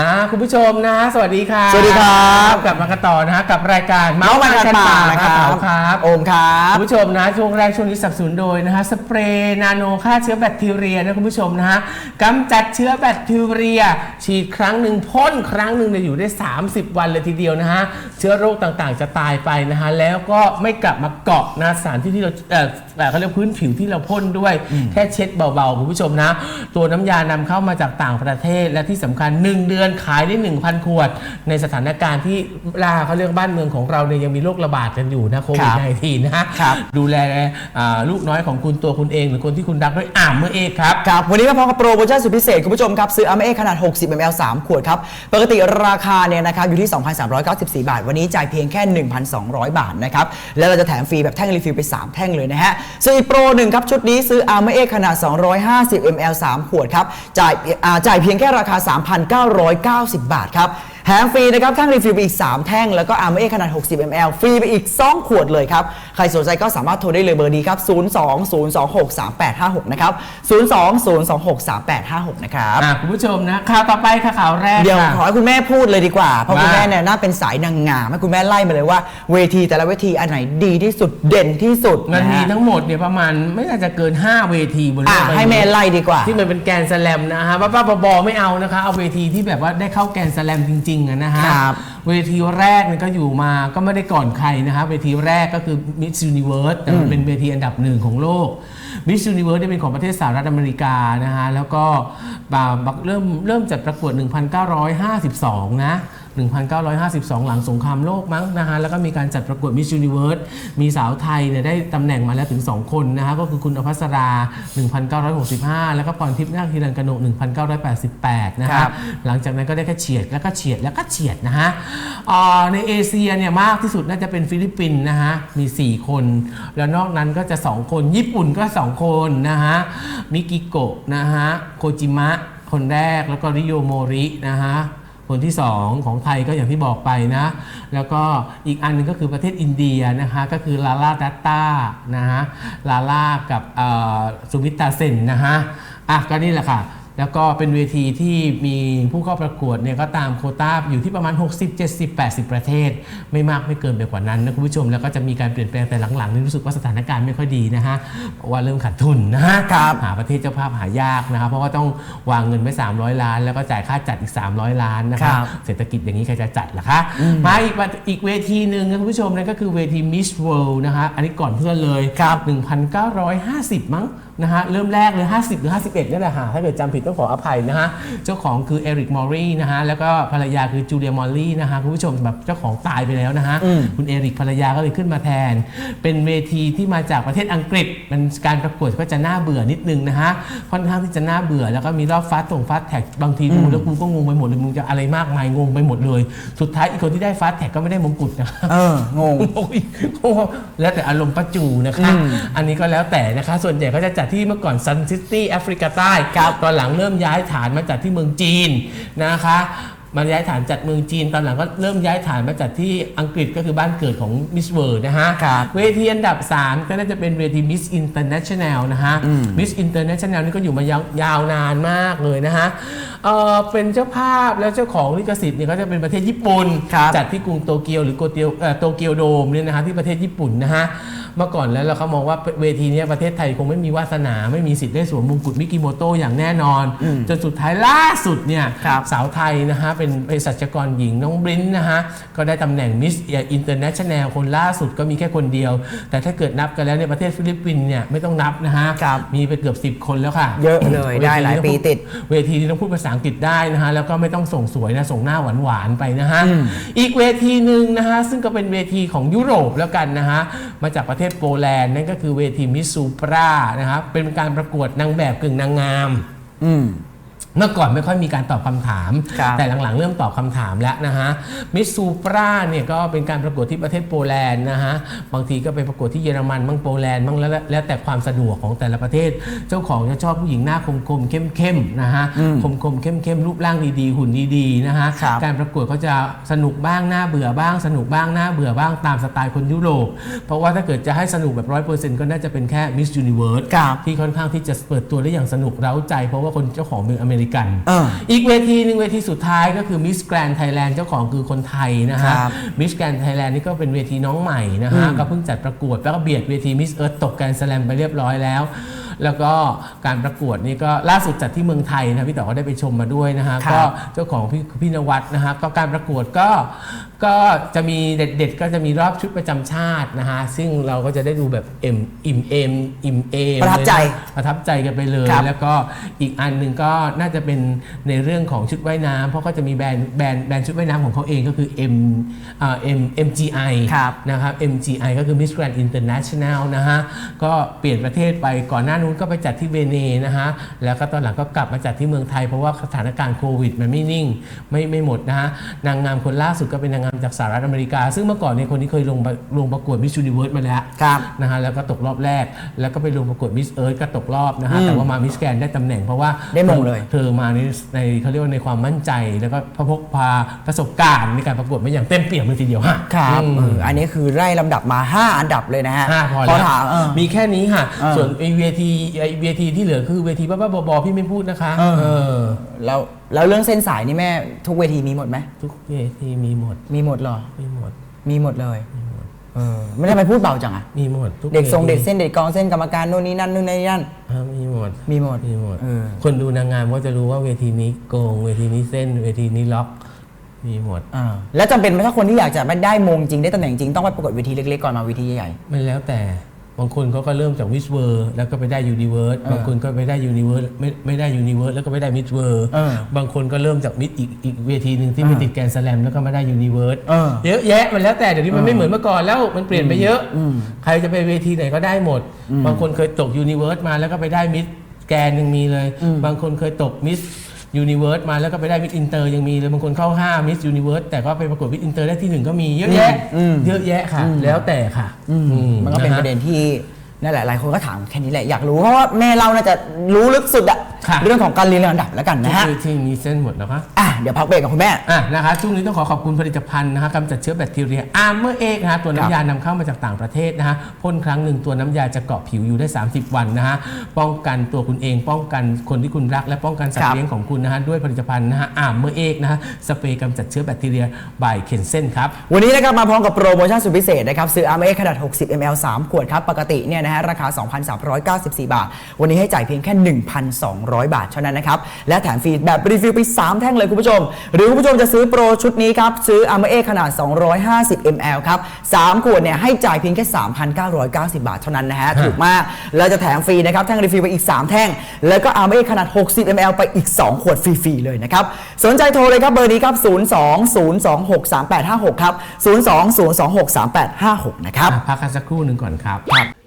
อ่าคุณผู้ชมนะ สวัสดีค่ะสวัสดีครับกลับมากันต่อนะฮะกับรายการเมาส์มันกันป่ากนะครับเมาส์ครับโอมครับคุณผู้ชมนะช่วงแรกช่วงนี้สนับสนุนโดยนะฮะสเปรย์นาโนฆ่าเชื้อแบคทีเรียนะคุณผู้ชมนะฮะกำจัดเชื้อแบคทีเรีย ฉีดครั้งหนึ่งพ่นครั้งหนึ่งเนี่ยอยู่ได้ 30 วันเลยทีเดียวนะฮะเชื้อโรคต่างๆ จะตายไปนะฮะแล้วก็ไม่กลับมาเกาะนะสารที่ที่เราเอ่อเอ่อเขาเรียกพื้นผิวที่เราพ่นด้วยแค่เช็ดเบาๆคุณผู้ชมนะ ตัวน้ำยานำเข้ามาจากต่างประเทศและที่สำคัญ 1 เดือนขายได้ 1,000 ขวด ในสถานการณ์ที่ลาเขาเรื่องบ้านเมืองของเราเนี่ยยังมีโรคระบาดกันอยู่นะโควิดครับ19 นะฮะครับดูแลอ่าลูกน้อยของคุณตัวคุณเองหรือคนที่คุณรักด้วยอ่ามเมื่อเอกครับครับวันนี้มาพร้อมกับโปรโมชั่นสุดพิเศษคุณผู้ชมครับซื้ออาร์เอขนาด 60 ml 3 ขวดครับปกติราคาเนี่ยนะครับอยู่ที่ 2,394 บาท วันนี้จ่ายเพียงแค่ 1,200 บาทนะครับแล้วเราจะแถมฟรีแบบแท่งรีฟิลไป 3 แท่งเลยนะฮะซื้ออีกโปรหนึ่งครับชุดนี้ซื้ออาร์เอขนาด 250 ml 3 ขวดครับจ่ายอ่าจ่ายเพียงแค่ราคา 3,990 990 บาทครับแถมฟรีนะครับแท่งรีฟิลไปอีก 3 แท่ง แล้วก็อาร์เอขนาด 60 ml ฟรีไปอีก 2 ขวดเลยครับ ใครสนใจก็สามารถโทรได้เลยเบอร์นี้ครับ 02-026-3856 นะครับ 02-026-3856 นะครับ อ่าคุณผู้ชมนะข่าวต่อไปค่ะข่าวแรกเดี๋ยวค่ะ ขอให้คุณแม่พูดเลยดีกว่า เพราะว่าคุณแม่เนี่ยน่าเป็นสายนางงามให้คุณแม่ไล่มาเลยว่าเวทีแต่ละเวทีอันไหนดีที่สุดเด่นที่สุดมันมีนะฮะทั้งหมดเนี่ยประมาณไม่น่าจะเกิน 5 เวทีบนโลอะกใบนี้ให้แม่ไล่ดีกว่า ที่มันเป็นแกรนด์สแลมนะฮะบ้าๆบอๆไม่เอานะคะ เอาเวทีที่แบบว่าได้เข้าแกรนด์สแลมจริงๆอะนะฮะครับเวทีแรกเนี่ยก็อยู่มาก็ไม่ได้ก่อนใครนะฮะเวทีแรกก็คือ Miss Universe แต่มันเป็นเวทีอันดับหนึ่งของโลก Miss Universe เนี่ยเป็นของประเทศสหรัฐอเมริกานะฮะแล้วก็อ่าเริ่มเริ่มจัดประกวด 1952 นะ 1952 หลังสงครามโลกมั้งนะฮะแล้วก็มีการจัดประกวด Miss Universe มีสาวไทยเนี่ยได้ตำแหน่งมาแล้วถึง 2 คนนะฮะก็คือคุณอภัสรา 1965 แล้วก็พรทิพย์นาคฮิรันกนก 1988 นะครัฮะบ หลังจากนั้นก็ได้แค่เฉียดแล้วก็เฉียดแล้วก็เฉียดนะฮะอ่าในเอเชียเนี่ยมากที่สุดน่าจะเป็นฟิลิปปินส์นะฮะมี 4 คน แล้วนอกนั้นก็จะ 2 คนญี่ปุ่นก็ 2 คนนะฮะมิกิโกะนะฮะโคจิมะคนแรกแล้วก็ริโยโมรินะฮะ คนที่ 2 ของไทยก็อย่างที่บอกไปนะ แล้วก็อีกอันหนึงก็คือประเทศอินเดียนะคะก็คือลาลาดัตตานะฮะลาลากับสุมิตาเซนนะฮะอะก็นี่แหละค่ะ แล้วก็เป็นเวทีที่มีผู้เข้าประกวดเนี่ยก็ตามโควต้าอยู่ที่ประมาณ 60 70 80 ประเทศ ไม่มากไม่เกินไปกว่านั้นนะคุณผู้ชมแล้วก็จะมีการเปลี่ยนแปลงแต่หลังๆนี่รู้สึกว่าสถานการณ์ไม่ค่อยดีนะฮะเพราะว่าเริ่มขาดทุนนะฮะครับหาประเทศเจ้าภาพหายากนะครับเพราะว่าต้องวางเงินไว้ 300 ล้าน แล้วก็จ่ายค่าจัดอีก 300 ล้านนะคครัรับบเศรษฐกิจอย่างนี้ใครจะจัดล่ะคะมาอีกประอีกเวทีหนึ่งนะคุณผู้ชมนั่นก็คือเวที Miss World นะฮะอันนี้ก่อนเพื่อนเลยครับ1,950 มั้ง นะฮะเริ่มแรกเลย 50 หรือ 51นี่แหละฮะถ้าเกิดจำผิดต้องขออภัยนะฮะเจ้าของคือเอริกมอรี่นะฮะแล้วก็ภรรยาคือจูเลียมอลลี่นะฮะคุณผู้ชมแบบเจ้าของตายไปแล้วนะฮะอืมคุณเอริกภรรยาก็เลยขึ้นมาแทน เป็นเวทีที่มาจากประเทศอังกฤษมันการประกวดก็จะน่าเบื่อนิดนึงนะฮะค่อนข้างที่จะน่าเบื่อแล้วก็มีรอบฟาสต์ส่งฟาสต์แท็กบางทีดูแล้วกูก็งงไปหมดเลยมึงจะอะไรมากมายงงไปหมดเลย สุดท้ายอีกคนที่ได้ฟาสต์แท็กก็ไม่ได้มงกุฎนะเอองงโอ้ยโอ้โหแล้วแต่อารมณ์ประจูนะคะอืมอันนี้ก็แล้วแต่นะคะส่วนใหญ่ก็จะจัดที่เมื่อก่อนซันซิตี้แอฟริกาใต้ครับตอนหลังเริ่มย้ายฐานมาจัดที่เมืองจีนนะคะมาย้ายฐานจัดเมืองจีน ตอนหลังก็เริ่มย้ายฐานมาจัดที่อังกฤษก็คือบ้านเกิดของมิสเวิร์นะฮะครับเวทีอันดับ 3 ก็น่าจะเป็นเวทีมิสอินเตอร์เนชั่นแนลนะฮะมิสอินเตอร์เนชั่นแนลนี่ก็อยู่มายาวยาวนานมากเลยนะฮะเอ่อเป็นเจ้าภาพและเจ้าของลิขสิทธิ์เนี่ยก็จะเป็นประเทศญี่ปุ่นครับจัดที่กรุงโตเกียวหรือโกเตียวเอ่อโตเกียวโดมเนี่ยนะฮะที่ประเทศญี่ปุ่นนะฮะ เมื่อก่อนแล้วเราเขามองว่าเวทีเนี้ยประเทศไทยคงไม่มีวาสนาไม่มีสิทธิ์ได้สวมมงกุฎมิกิโมโตะอย่างแน่นอน จนสุดท้ายล่าสุดเนี่ยครับสาวไทยนะฮะเป็นเภสัชกรหญิงน้องบรินนะฮะก็ได้ตำแหน่งมิสอินเตอร์เนชั่นแนลคนล่าสุดก็มีแค่คนเดียว แต่ถ้าเกิดนับกันแล้วในยประเทศฟิลิปปินส์เนี่ยไม่ต้องนับนะฮะครับมีไปเกือบ 10 คนแล้วค่ะ เยอะเลยได้หลายปีติด เวทีนี้ต้องพูดภาษาอังกฤษได้นะฮะแล้วก็ไม่ต้องส่งสวยนะส่งหน้าหวานหวานๆไปนะฮะอีกเวทีหนึ่งนะฮะซึ่งก็เป็นเวทีของยุโรปแล้วกันนะฮะมาจากประเทศโปแลนด์นั่นก็คือเวทีมิสซูปรานะครับเป็นการประกวดนางแบบกึ่งนางงาม อืม เมื่อก่อนไม่ค่อยมีการตอบคำถาม ครับแต่หลังๆ เริ่มตอบคำถามแล้วนะฮะมิสซูปราเนี่ยก็เป็นการประกวดที่ประเทศโปแลนด์นะฮะบางทีก็ไปประกวดที่เยอรมันบ้างโปแลนด์บ้างแล้วแล้วแต่ความสะดวกของแต่ละประเทศ เจ้าของจะชอบผู้หญิงหน้าคมๆเข้มๆนะฮะคมๆเข้มๆรูปร่างดีๆ หุ่นดีๆนะฮะครับ การประกวดเขาจะสนุกบ้างน่าเบื่อบ้าง สนุกบ้างน่าเบื่อบ้างตามสไตล์คนยุโรปเพราะว่าถ้าเกิดจะให้สนุกแบบร้อยเปอร์เซ็นต์ก็น่าจะเป็นแค่มิสยูนิเวิร์สครับ ที่ค่อนข้างที่จะเปิดตัวได้อย่างสนุกเร้าใจ เพราะว่าคนเจ้าของเป็นอเมริริกันเอออีกเวทีหนึ่งเวทีสุดท้ายก็คือมิสแกรน n d ไทยแลนด์เจ้าของคือคนไทยนะฮะครับมิสแกรน n d ไทยแลนด์นี่ก็เป็นเวทีน้องใหม่นะฮะก็เพิ่งจัดประกวดแล้วก็เบียดเวทีมิสเอิร์ธตกแกรนสแลมไปเรียบร้อยแล้ว แล้วก็การประกวดนี่ก็ล่าสุดจัดที่เมืองไทยนะพี่ต่อก็ได้ไปชมมาด้วยนะฮะครับ ก็เจ้าของพี่พี่นวัดนะฮะก็การประกวดก็ก็จะมีเด็ดๆ ก็จะมีรอบชุดประจำชาตินะฮะซึ่งเราก็จะได้ดูแบบเอ็มอิ่มเอมอิ่มเอมประทับใจเลยนะประทับใจกันไปเลย ครับ แล้วก็อีกอันหนึ่งก็น่าจะเป็นในเรื่องของชุดว่ายน้ำเพราะก็จะมีแบรนด์แบรนด์แบรนด์ชุดว่ายน้ำของเขาเองก็คือ M อ่า M MGI ครับนะครับ MGI ก็คือ Miss Grand International นะฮะก็เปลี่ยนประเทศไปก่อนหน้านู้นก็ไปจัดที่เวเนนะฮะแล้วก็ตอนหลังก็กลับมาจัดที่เมืองไทยเพราะว่าสถานการณ์โควิดมันไม่นิ่งไม่ไม่หมดนะฮะนางงามคนล่าสุดก็เป็นนางงามจากสหรัฐอเมริกา ซึ่งเมื่อก่อนเนี่ยคนนี้เคยลงประลงประกวด Miss Universe มาแล้วครับนะฮะแล้วก็ตกรอบแรก แล้วก็ไปลงประกวด Miss Earth ก็ตกรอบนะฮะแต่ว่ามา Miss Grand ได้ตำแหน่งเพราะว่าได้มงเลยเธอมาในในเขาเรียกว่าในความมั่นใจ แล้วก็พกพาประสบการณ์ในการประกวดมาอย่างเต็มเปี่ยมเลยทีเดียวฮะครับอืมเอออันนี้คือไล่ลำดับมา 5 อันดับเลยนะฮะห้าพอขอแล้วถามเออมีแค่นี้ค่ะเออส่วนไอเวทีไอเวทีที่เหลือคือเวทีบ้าๆบอๆพี่ไม่พูดนะคะเออ เออแล้วแล้วเรื่องเส้นสายนี่แม่ทุกเวทีมีหมดไหมทุกเวทีมีหมดมีหมดเหรอ มีหมดมีหมดเลยเออไม่ได้ไปพูดเบาจังอะมีหมดทุกเด็กทรงวทีเด็กเส้นเด็กกองเส้นกรรมการโน่นนี่นั่นนู่นนี่นั่น อ่ามีหมดมีหมดมีหมดเออ คนดูนางงามก็จะรู้ว่าเวทีนี้โกงเวทีนี้เส้นเวทีนี้ล็อก มีหมด อ่าแล้วจำเป็นไหมถ้าคนที่อยากจะไม่ได้มงจริงได้ตำแหน่งจริงต้องไปประกวดเวทีเล็กๆก่อนมาเวทีใหญ่มันแล้วแต่ บางคนเขาก็เริ่มจากวิสเวอร์แล้วก็ไปได้ยูนิเวิร์สเออบางคนก็ไปได้ยูนิเวิร์สไม่ไม่ได้ยูนิเวิร์สแล้วก็ไปได้มิดเวิร์เออบางคนก็เริ่มจากมิดอีกอีกเวทีหนึ่งที่ไม่ติดแกรนด์สแลมแล้วก็มาได้ยูนิเวิร์สเออเยอะแยะมันแล้วแต่เดี๋ยวนี้มันไม่เหมือนเมื่อก่อนแล้วมันเปลี่ยนไปเยอะ ใครจะไปเวทีไหนก็ได้หมด บางคนเคยตกยูนิเวิร์สมาแล้วก็ไปได้มิดแกรนด์ยังมีเลย บางคนเคยตกมิส ยูนิเวิร์สมาแล้วก็ไปได้มิดอินเตอร์ยังมีเลยบางคนเข้า5มิสยูนิเวิร์สแต่ก็ไปประกวดมิดอินเตอร์ได้ที่หนึ่งก็มีเยอะแยะอืม เยอะแยะค่ะ แล้วแต่ค่ะอืๆมันก็เป็นฮประเด็นที่นั่นแหละหลายคนก็ถามแค่นี้แหละอยากรู้เพราะว่าแม่เราน่าจะรู้ลึกสุดอะ ค่ะ เรื่องของการเรียนลำดับแล้วกันนะฮะคือที่มีเส้นหมดนะคะอะเดี๋ยวพักเบรกกับคุณแม่ อะนะคะช่วงนี้ต้องขอขอบคุณผลิตภัณฑ์นะคะกำจัดเชื้อแบคทีเรียอาร์เมอร์เอกนะฮะตัวน้ำยานำเข้ามาจากต่างประเทศนะฮะพ่นครั้งหนึ่งตัวน้ำยาจะเกาะผิวอยู่ได้ 30 วันนะฮะป้องกันตัวคุณเอง ป้องกันคนที่คุณรัก และป้องกันสัตครัว์บเลี้ยงของคุณนะฮะด้วยผลิตภัณฑ์นะฮะอาร์เมอร์เอกนะฮะสเปรย์กำจัดเชื้อแบคทีเรียบายเคนเซนครับวันนี้นะครับมาพร้อมกับโปรโมชั่นสุดพิเศษนะครับซื้อ a r m a ขนาด 60 ml 3 ขวดครับปกติเนี่ยนะฮะราคา 2,394 บาท วันนี้ให้จ่ายเพียงแค่ 1,200บาทเท่านั้นนะครับ และแถมฟรีแบบรีฟิลไป 3 แท่งเลยคุณผู้ชม หรือคุณผู้ชมจะซื้อโปรชุดนี้ครับ ซื้อ a r m a ขนาด 250 ml ครับ 3 ขวดเนี่ยให้จ่ายเพียงแค่ 3,990 บาทเท่านั้นนะฮะถูกมากแล้วจะแถมฟรีนะครับ แท่งรีฟิลไปอีก 3 แท่ง แล้วก็ a r m a ขนาด 60 ml ไปอีก 2 ขวดฟรีๆเลยนะครับสนใจโทรเลยครับเบอร์นี้ครับ 02-026-3856 ครับ 02-026-3856 นะครับอะพักกันสักครู่หนึ่งก่อนครับ